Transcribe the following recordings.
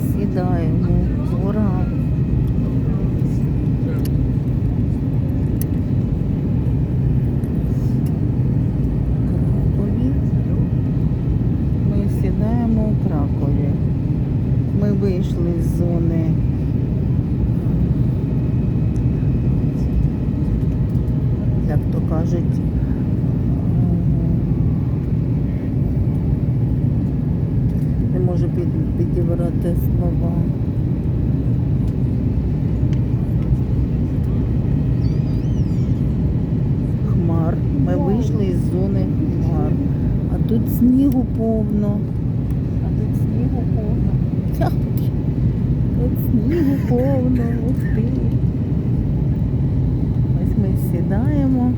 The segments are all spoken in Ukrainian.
сідаємо. Ура! Ми сідаємо у Кракові. Ми вийшли з зони. Як то кажуть, підібрати слова. Хмар. Ми вийшли із зони хмар. А тут снігу повно. А тут снігу повно. Тут снігу повно. Ух ти. Ось ми сідаємо.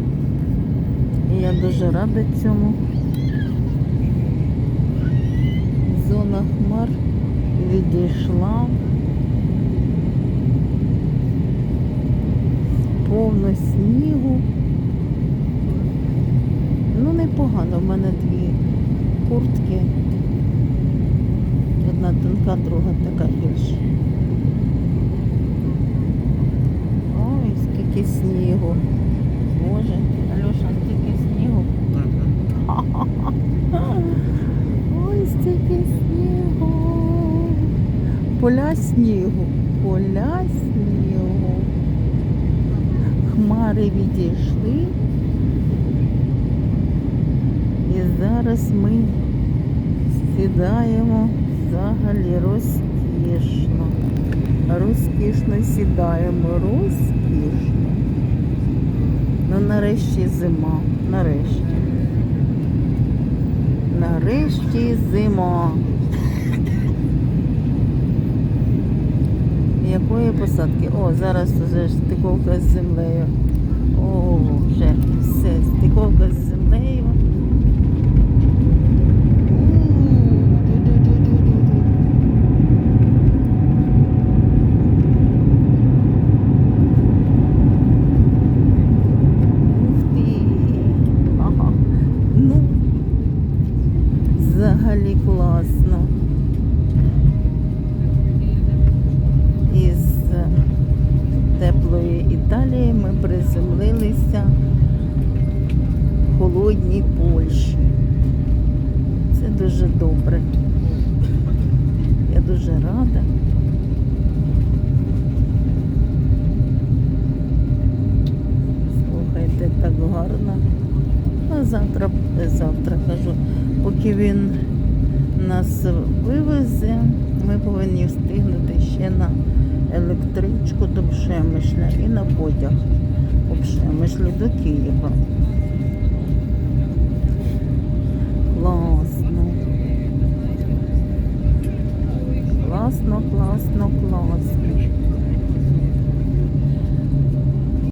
І я дуже рада цьому. Зона хмар відійшла. Повно снігу. Ну, непогано. В мене дві куртки. Одна тонка, друга така більш. Ой, скільки снігу. Боже, Альоша, скільки снігу. Ой, стільки снігу. Поля снігу. Поля снігу. Хмари відійшли. І зараз ми сідаємо взагалі розкішно. Розкішно сідаємо, розкішно. Ну нарешті зима. Нарешті. Нарешті зима. Якої посадки? О, зараз вже стиковка з землею. О, вже все, стиковка з землею. Ну, взагалі класно. Приземлилися в холодній Польщі. Це дуже добре. Я дуже рада. Слухайте, так гарно. А завтра, завтра кажу, поки він нас вивезе, ми повинні встигнути ще на електричку до Пшемишля і на потяг по Пшемишлю до Києва. Класно. Класно, класно, класно.